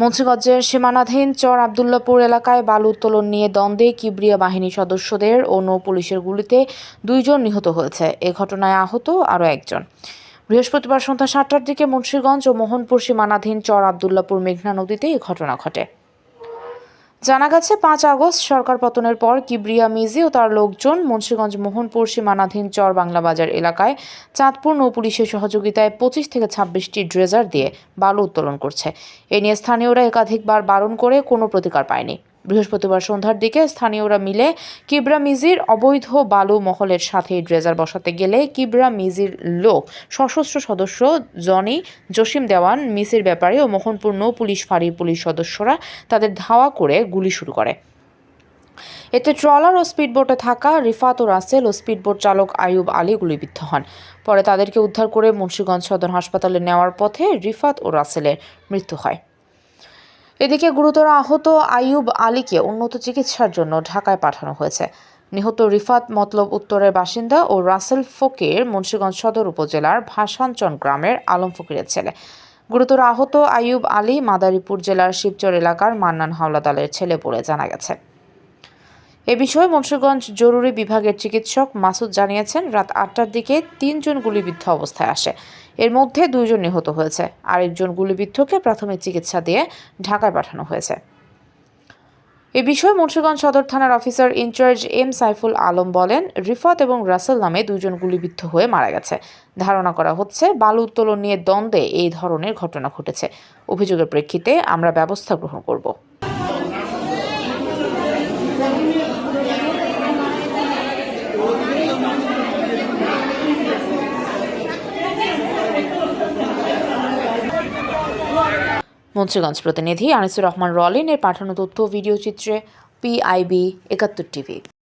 মুন্সিগঞ্জের সীমানাধীন চর আবদুল্লাপুর এলাকায় বালু উত্তোলন নিয়ে দ্বন্দ্বে কিবরিয়া বাহিনী সদস্যদের ও নৌ পুলিশের গুলিতে দুইজন নিহত হয়েছে। এ ঘটনায় আহত আরও একজন। বৃহস্পতিবার সন্ধ্যা সাতটার দিকে মুন্সিগঞ্জ ও মোহনপুর সীমানাধীন চর আবদুল্লাপুর মেঘনা নদীতে এই ঘটনা ঘটে। জানা গেছে, পাঁচ আগস্ট সরকার পতনের পর কিবরিয়া, মিজি ও তার লোকজন মুন্সীগঞ্জ, মোহনপুর, সীমানাধীন চর বাংলা বাজার এলাকায় চাঁদপুর নৌ পুলিশের সহযোগিতায় পঁচিশ থেকে ছাব্বিশটি ড্রেজার দিয়ে বালু উত্তোলন করছে। এ নিয়ে স্থানীয়রা একাধিকবার বারণ করে কোনো প্রতিকার পায়নি। বৃহস্পতিবার সন্ধ্যার দিকে স্থানীয়রা মিলে কিবরা মিজির অবৈধ বালু মহলের সাথে ড্রেজার বসাতে গেলে কিবরা মিজির লোক, সশস্ত্র সদস্য জনি জসিম দেওয়ান, মিসির ব্যাপারে ও মোহনপুর নৌ পুলিশ ফাঁড়ির পুলিশ সদস্যরা তাদের ধাওয়া করে গুলি শুরু করে। এতে ট্রলার ও স্পিডবোটে থাকা রিফাত ও রাসেল ও স্পিডবোট চালক আয়ুব আলী গুলিবিদ্ধ হন। পরে তাদেরকে উদ্ধার করে মুন্সীগঞ্জ সদর হাসপাতালে নেওয়ার পথে রিফাত ও রাসেলের মৃত্যু হয়। এদিকে গুরুতর আহত আইয়ুব আলীকে উন্নত চিকিৎসার জন্য ঢাকায় পাঠানো হয়েছে। নিহত রিফাত মতলব উত্তরের বাসিন্দা ও রাসেল ফকির মুন্সীগঞ্জ সদর উপজেলার ভাসানচন গ্রামের আলম ফকিরের ছেলে। গুরুতর আহত আইয়ুব আলী মাদারীপুর জেলার শিবচর এলাকার মান্নান হাওলাদালের ছেলে বলে জানা গেছে। এ বিষয়ে মুন্সিগঞ্জ জরুরি বিভাগের চিকিৎসক মাসুদ জানিয়েছেন, রাত আটটার দিকে তিনজন গুলিবিদ্ধ অবস্থায় আসে। এর মধ্যে দুইজন নিহত হয়েছে। আরেকজন গুলিবিদ্ধকে প্রাথমিক চিকিৎসা দিয়ে ঢাকায় পাঠানো হয়েছে। এ বিষয়ে মুন্সিগঞ্জ সদর থানার officer in charge M Saiful Alam বলেন, রিফাত এবং রাসেল নামে দুজন গুলিবিদ্ধ হয়ে মারা গেছে। ধারণা করা হচ্ছে, বালু উত্তোলন নিয়ে দ্বন্দ্বে এই ধরনের ঘটনা ঘটেছে। অভিযোগের প্রেক্ষিতে আমরা ব্যবস্থা গ্রহণ করব। মুন্সিগঞ্জ প্রতিনিধি আনিসুর রহমান রলিনের পাঠানো তথ্য ভিডিও চিত্রে পিআইবি একাত্তর টিভি।